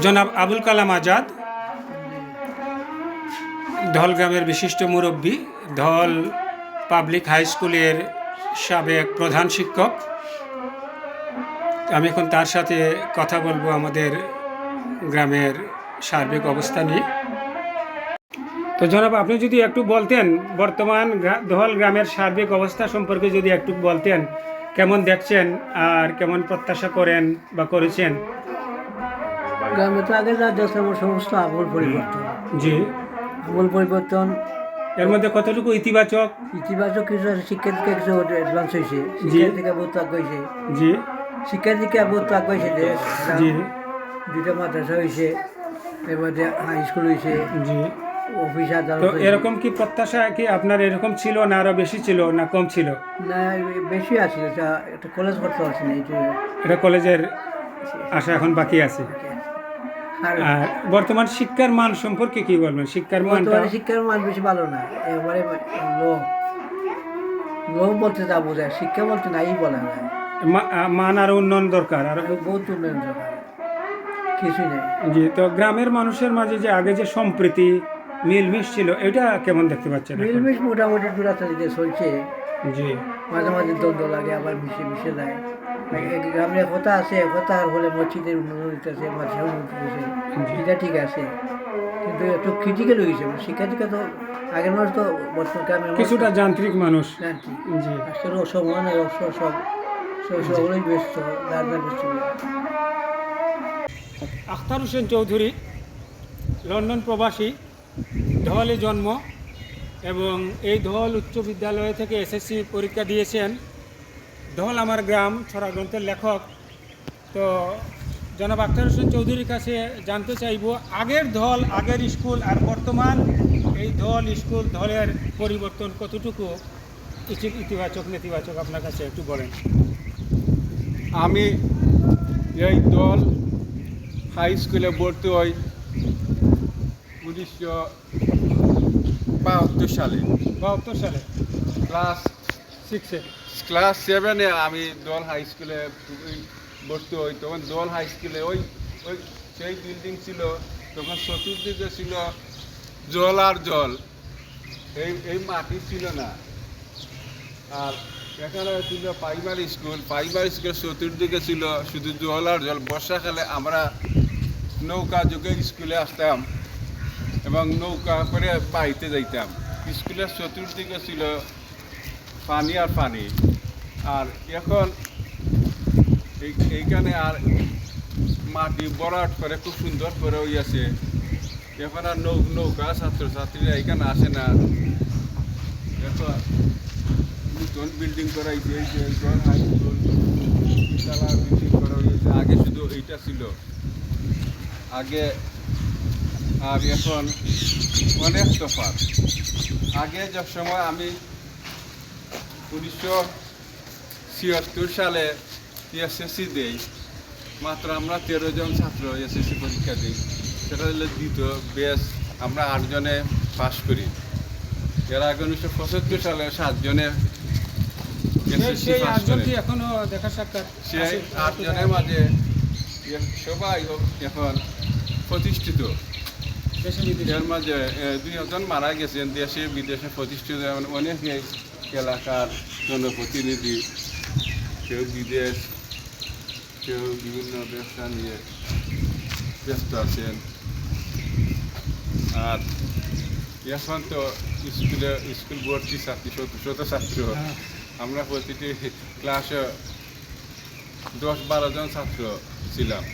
জনাব আবুল কালাম আজাদ ধল গ্রামের বিশিষ্ট মুরব্বী, ধল পাবলিক হাই স্কুলের সাবেক প্রধান শিক্ষক। আমি এখন তার সাথে কথা বলব আমাদের গ্রামের সার্বিক অবস্থা নিয়ে। তো জনাব, আপনি যদি একটু বলতেন, বর্তমান ধল গ্রামের সার্বিক অবস্থা সম্পর্কে যদি একটু বলতেন, কেমন দেখছেন আর কেমন প্রত্যাশা করেন বা করেছেন? গ্রামে তো আগে যা দেখলাম সমস্ত আমূল পরিবর্তন। জি। আমূল পরিবর্তন। এর মধ্যে কতটুকু ইতিবাচক? ইতিবাচক কিছু আছে শিক্ষার দিকে কিছু অ্যাডভান্স হয়েছে শিক্ষার দিকে বহুত হয়েছে। জি। শিক্ষার দিকে বহুত হয়েছে দেশ জি। দুইটা মাদ্রাসা হয়েছে এর মধ্যে হাই স্কুল হয়েছে জি। অফিস আদালত এরকম কি প্রত্যাশা কি আপনার এরকম ছিল না আরও বেশি ছিল না কম ছিল? না বেশি আছে এটা একটা কলেজ করতে পারছি না এটা কলেজের আশা এখন বাকি আছে। আর বর্তমান শিক্ষার মান সম্পর্কে কি বলবেন? শিক্ষার বর্তমানে শিক্ষার মান বেশি ভালো না। এবারে লো লো বলতে তা বোঝায় শিক্ষা বলতে নাই বলা না। মান আর উন্নয়ন দরকার আর বহুত উন্নয়ন দরকার। কিছুই নেই। জি তো গ্রামের মানুষের মাঝে যে আগে যে সম্প্রীতি মিলমিশ ছিল এটা কেমন দেখতে পাচ্ছেন? মিলমিশ মোটামুটি দুরাচারিতে চলছে। জি। মাঝে মাঝে দ্বন্দ্ব লাগে আবার মিশে মিশে যায়। এক গ্রামের কথা আছে কথা হলে মসজিদের উন্নয়ন হইতেছে মাঝে উঠতেছে এটা ঠিক আছে। কিন্তু একটু ক্রিটিক্যাল হয়েছে মানে শিক্ষা দীক্ষা তো আগের মানুষ তো বর্তমান মানুষ কিছুটা যান্ত্রিক মানুষ। জি। আসলে অসমান অবসর সব সব সকলেই ব্যস্ত যার যার ব্যস্ত। আখতার হোসেন চৌধুরী লন্ডন প্রবাসী ধলে জন্ম এবং এই ধল উচ্চ বিদ্যালয় থেকে এসএসসি পরীক্ষা দিয়েছেন। ধল আমার গ্রাম ছড়া গ্রন্থের লেখক। তো জনাব আখতার হোসেন চৌধুরীর কাছে জানতে চাইব আগের ধল আগের স্কুল আর বর্তমান এই ধল স্কুল ধলের পরিবর্তন কতটুকু? ইতি- ইতিবাচক নেতিবাচক আপনার কাছে একটু বলেন। আমি এই দল হাই স্কুলে ভর্তি হই উনিশশো বাহাত্তর সালে। বাহাত্তর সালে। ক্লাস সিক্সে ক্লাস সেভেনে আমি দল হাই স্কুলে ভর্তি হই। তখন দল হাই স্কুলে ওই ওই সেই বিল্ডিং ছিল। তখন চতুর্দিকে ছিল জল আর জল। এই এই মাটি ছিল না। আর এখানে ছিল প্রাইমারি স্কুল প্রাইমারি স্কুল চতুর্দিকে ছিল শুধু জল আর জল। বর্ষাকালে আমরা নৌকা যুগে স্কুলে আসতাম এবং নৌকা করে বাড়িতে যাইতাম। স্কুলের চতুর্দিকে ছিল পানি আর পানি। আর এখন এই- এইখানে আর মাটি বরাট করে খুব সুন্দর করে হইয়াছে এখন আর নৌ নৌকা, ছাত্রছাত্রীরা এখানে আসে না। এখন নতুন বিল্ডিং করা হয়েছে বিল্ডিং করা হয়েছে। আগে শুধু এইটা ছিল। আগে আর এখন অনেক তফাৎ। আগে যে সময় আমি উনিশশো ছিয়াত্তর সালে এসএসসি দেই মাত্র আমরা তেরো জন ছাত্র এসএসসি পরীক্ষা দিই। সেটা হলো দ্বিতীয় বেশ আমরা আটজনে পাশ করি। এর আগে উনিশশো পঁচাত্তর সালে সাতজনে সেই পাস সেই আটজনের মাঝে সবাই এখন প্রতিষ্ঠিত। এর মাঝে দুইজন মারা গেছেন দেশে বিদেশে প্রতিষ্ঠিত অনেকে এলাকার জনপ্রতিনিধি। কেউ বিদেশ কেউ বিভিন্ন ব্যবসা নিয়ে ব্যস্ত আছেন। আর এখন তো স্কুলে স্কুল ভর্তি ছাত্রী শত শত ছাত্র? হ্যাঁ। আমরা প্রতিটি ক্লাসে দশ বারো জন ছাত্র ছিলাম।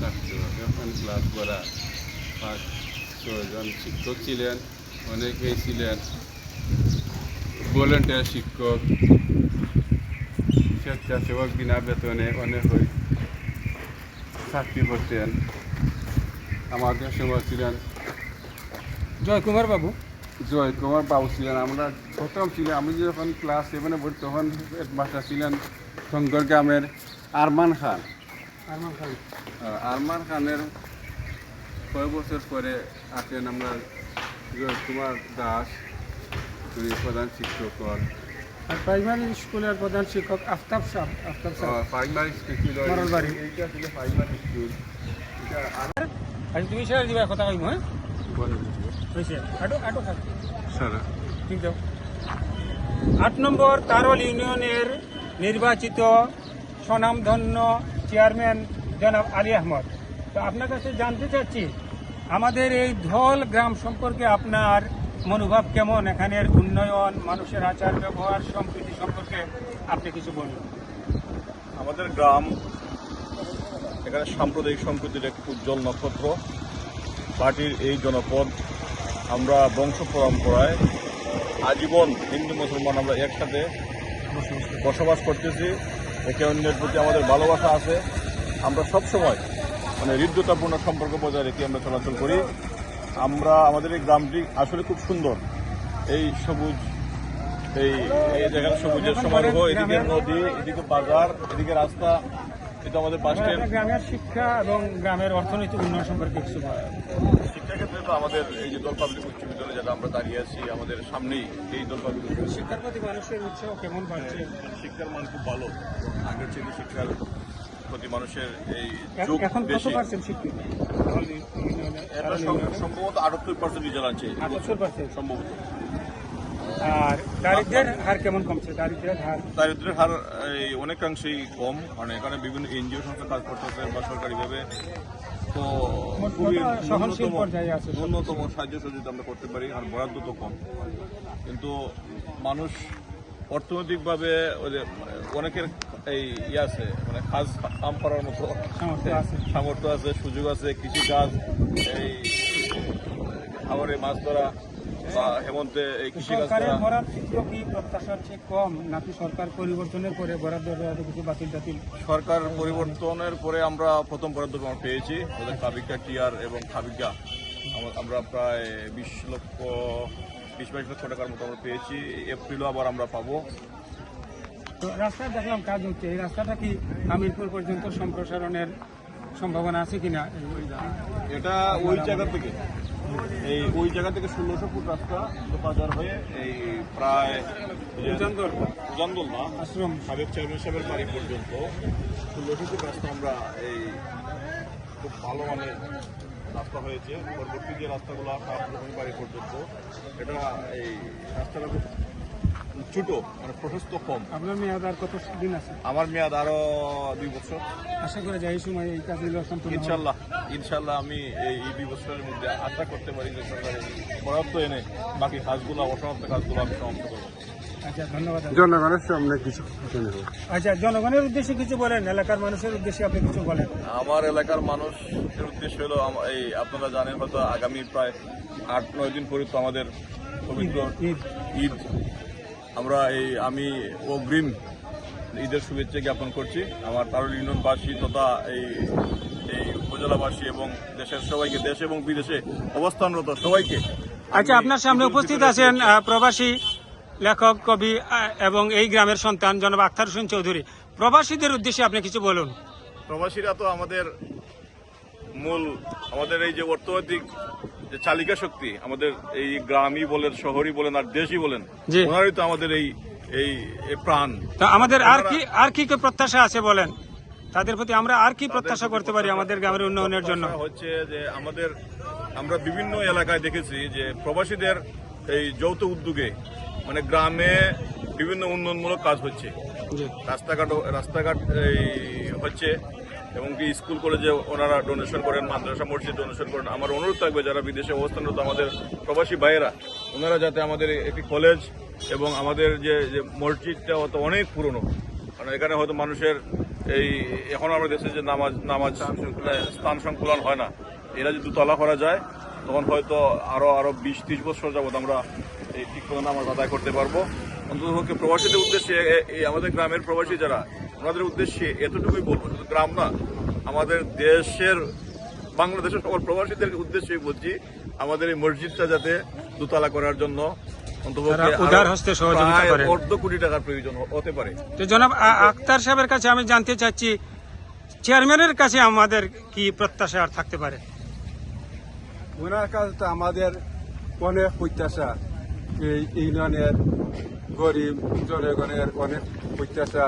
ছাত্র এখন ক্লাস করা পাঁচ ছজন শিক্ষক ছিলেন অনেকেই ছিলেন ভলেন্টিয়ার শিক্ষক স্বেচ্ছাসেবক বিনা বেতনে অনেক ওই চাকরি করতেন। আমাদের সময় ছিলেন জয় কুমার বাবু। জয় কুমার বাবু ছিলেন আমরা প্রথম ছিলেন আমি যখন ক্লাস সেভেনে পড়ি তখন হেডমাস্টার ছিলেন শঙ্কর গ্রামের আরমান খান। আরমান খান। আরমান খানের কয়েক বছর পরে আসেন আমরা কুমার দাস উনি প্রধান শিক্ষক হন। আর প্রাইমারি স্কুলের প্রধান শিক্ষক আফতাব সাহ আফতাব সাহ। প্রাইমারি স্কুল এইটা ছিল প্রাইমারি স্কুল তুমি সেটা দিবা কথা কইম হ্যাঁ? হয়েছে। আটো আটো থাক ঠিক আছে আট নম্বর তারল ইউনিয়নের নির্বাচিত স্বনামধন্য চেয়ারম্যান জনাব আলী আহমদ। তো আপনার কাছে জানতে চাচ্ছি আমাদের এই ধল গ্রাম সম্পর্কে আপনার মনোভাব কেমন? এখানের উন্নয়ন, মানুষের আচার, ব্যবহার, সম্প্রীতি সম্পর্কে আপনি কিছু বলুন। আমাদের গ্রাম, এখানে সাম্প্রদায়িক সম্প্রীতির এক উজ্জ্বল নক্ষত্র। পার্টির এই জনপদ আমরা বংশ পরম্পরায় আজীবন হিন্দু, মুসলমান আমরা একসাথে বসবাস করতেছি। একে অন্যের প্রতি আমাদের ভালোবাসা আছে। আমরা সব সময় মানে হৃদ্যতাপূর্ণ সম্পর্ক বজায় রেখে আমরা চলাচল করি। আমরা আমাদের এই গ্রামটি আসলে খুব সুন্দর। এই সবুজ এই এই জায়গার সবুজের সমারোহ এদিকে নদী এদিকে বাজার এদিকে রাস্তা এটা আমাদের স্ট্যান্ড। গ্রামের শিক্ষা এবং গ্রামের অর্থনৈতিক উন্নয়ন সম্পর্কে কিছু শিক্ষাক্ষেত্রে তো আমাদের এই যে দল পাবলিক উচ্চ বিদ্যালয়ে যেটা আমরা দাঁড়িয়ে আছি আমাদের সামনেই এই দল পাবলিক শিক্ষার প্রতি মানুষের উৎসাহ কেমন বাড়ছে? শিক্ষার মান খুব ভালো। আগের থেকে শিক্ষার প্রতি মানুষের এই যোগ বেশি। সম্ভবত আটাত্তর পার্সেন্ট রিজাল্ট আছে সম্ভবত। আর দারিদ্রের হার কেমন কমছে? দারিদ্রের হার? দারিদ্রের হার এই অনেকাংশেই কম। কারণ এখানে বিভিন্ন এনজিও সংস্থা কাজ করতেছে বা সরকারিভাবে। তো খুবই ন্যূনতম- সাহায্য সহযোগিতা আমরা করতে পারি। আর বরাদ্দ তো কম। কিন্তু মানুষ অর্থনৈতিকভাবে ওই যে অনেকের এই ইয়ে আছে মানে কাজ কাম করার মতো সামর্থ্য আছে। সুযোগ আছে কৃষিকাজ এই খাবারে মাছ ধরা বা হেমন্তে এই কৃষিকাজ সরকারের করা। কি প্রত্যাশার চেয়ে কম নাকি সরকার পরিবর্তনের পরে বরাদ্দ কিছু বাতিল টাতিল? সরকার পরিবর্তনের পরে আমরা প্রথম বরাদ্দ আমরা পেয়েছি কাবিকা টিয়ার এবং খাবিকা আমা- আমরা প্রায় বিশ লক্ষ বিশ বাইশ লক্ষ টাকার মতো আমরা পেয়েছি এপ্রিলও আবার আমরা পাবো। রাস্তা দেখলাম কাজ হচ্ছে। এই রাস্তাটা কি হামিরপুর পর্যন্ত সম্প্রসারণের সম্ভাবনা আছে কিনা? এটা ওই জায়গা থেকে। এই ওই জায়গা থেকে ষোলোশো ফুট রাস্তা বাজার হয়ে এই প্রায় উজানদল। উজানদল না আশ্রম। সাবেক চেয়ারম্যান সাহেবের বাড়ি পর্যন্ত ষোলোশো ফুট রাস্তা আমরা এই খুব ভালো মানের রাস্তা হয়েছে। পরবর্তী যে রাস্তাগুলো সাহায্য বাড়ি পর্যন্ত এটা এই রাস্তাটা খুব ছোট মানে প্রশস্ত কম। আপনার মেয়াদ আর কত দিন আছে? আমার মেয়াদ আরও দুই বছর। আশা করা যায় এই সময় এই কাজগুলো সম্পূর্ণ ইনশাল্লাহ ইনশাল্লাহ আমি এই এই দুই বছরের মধ্যে আশা করতে পারি যে সরকারের বরাদ্দ এনে বাকি কাজগুলো অসমাপ্ত কাজগুলো আমি সমাপ্ত করব। আচ্ছা ধন্যবাদ। জনগণের সামনে কিছু আচ্ছা জনগণের উদ্দেশ্যে কিছু বলেন এলাকার মানুষের উদ্দেশ্যে আপনি কিছু বলেন। আমার এলাকার মানুষের উদ্দেশ্য হলো এই আপনারা জানেন হয়তো আগামী প্রায় আট নয় দিন পরে তো আমাদের পবিত্র ঈদ। ঈদ। আমরা এই আমি অগ্রিম ঈদের শুভেচ্ছা জ্ঞাপন করছি। আমার তারুল ইউনিয়নবাসী তথা এই এই উপজেলাবাসী এবং দেশের সবাইকে দেশ এবং বিদেশে অবস্থানরত সবাইকে আচ্ছা আপনার সামনে উপস্থিত আছেন প্রবাসী লেখক কবি এবং এই গ্রামের সন্তান জনাব আখতার হোসেন চৌধুরী। প্রবাসীদের উদ্দেশ্যে আপনি কিছু বলুন। প্রবাসীরা তো আমাদের মূল আমাদের এই যে অর্থনৈতিক যে চালিকা শক্তি আমাদের এই গ্রামই বলেন শহরই বলেন আর দেশই বলেন। ওনারই তো আমাদের এই এই প্রাণ। তা আমাদের আর কি আর কি কি প্রত্যাশা আছে বলেন? তাদের প্রতি আমরা আর কি প্রত্যাশা করতে পারি আমাদের গ্রামের উন্নয়নের জন্য? হচ্ছে যে আমাদের আমরা বিভিন্ন এলাকায় দেখেছি যে প্রবাসীদের এই যৌথ উদ্যোগে মানে গ্রামে বিভিন্ন উন্নয়নমূলক কাজ হচ্ছে। রাস্তাঘাট রাস্তাঘাট এই হচ্ছে এবং কি স্কুল কলেজে ওনারা ডোনেশন করেন, মাদ্রাসা মসজিদ ডোনেশন করেন। আমার অনুরোধ থাকবে যারা বিদেশে অবস্থানরত আমাদের প্রবাসী ভাইয়েরা, ওনারা যাতে আমাদের একটি কলেজ এবং আমাদের যে মসজিদটা হয়তো অনেক পুরনো। কারণ এখানে হয়তো মানুষের এই, এখন আমরা দেশে যে নামাজ নামাজ স্থান সংকুলন হয় না। এরা যদি দুতলা করা যায়, তখন হয়তো আরও আরও বিশ ত্রিশ বছর যাবত আমরা এই ঠিক করে নামাজ আদায় করতে পারব। অন্ততপক্ষে প্রবাসীদের উদ্দেশ্যে এই আমাদের গ্রামের প্রবাসী যারা ওনাদের উদ্দেশ্যে এতটুকুই বলব শুধু গ্রাম না আমাদের দেশের বাংলাদেশের সকল প্রবাসীদের উদ্দেশ্যে বলছি আমাদের এই মসজিদটা যাতে দোতলা করার জন্য অর্ধ কোটি টাকার প্রয়োজন হতে পারে। তো জনাব আ- আখতার সাহেবের কাছে আমি জানতে চাচ্ছি চেয়ারম্যানের কাছে আমাদের কি প্রত্যাশা আর থাকতে পারে? ওনার কাছে তো আমাদের অনেক প্রত্যাশা এই ইউনিয়নের গরিব জনগণের অনেক প্রত্যাশা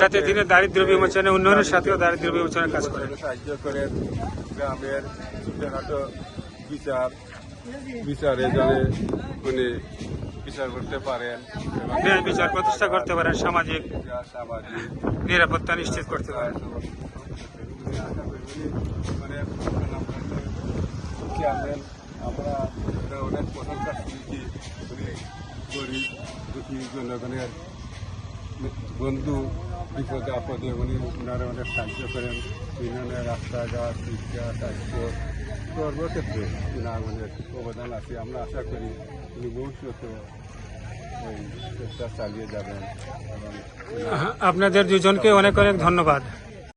যাতে তিনি দারিদ্র বিমোচনে উন্নয়নের সাথেও দারিদ্র বিমোচনের কাজ করেন সাহায্য করেন গ্রামের ছোটখাটো বিচার বিচারে জানে উনি বিচার করতে পারেন ন্যায় বিচার প্রতিষ্ঠা করতে পারেন সামাজিক নিরাপত্তা নিশ্চিত করতে পারেন। মানে আমরা এটা অনেক প্রশংসা শুনেছি উনি দুঃখী জনগণের বন্ধু বিপদে আপদে উনি ওনারা অনেক সাহায্য করেন। বিভিন্ন রাস্তাঘাট শিক্ষা, স্বাস্থ্য সর্বক্ষেত্রে ওনার অনেক অবদান আছে। আমরা আশা করি উনি চেষ্টা চালিয়ে যাবেন। আপনাদের দুজনকে অনেক অনেক ধন্যবাদ।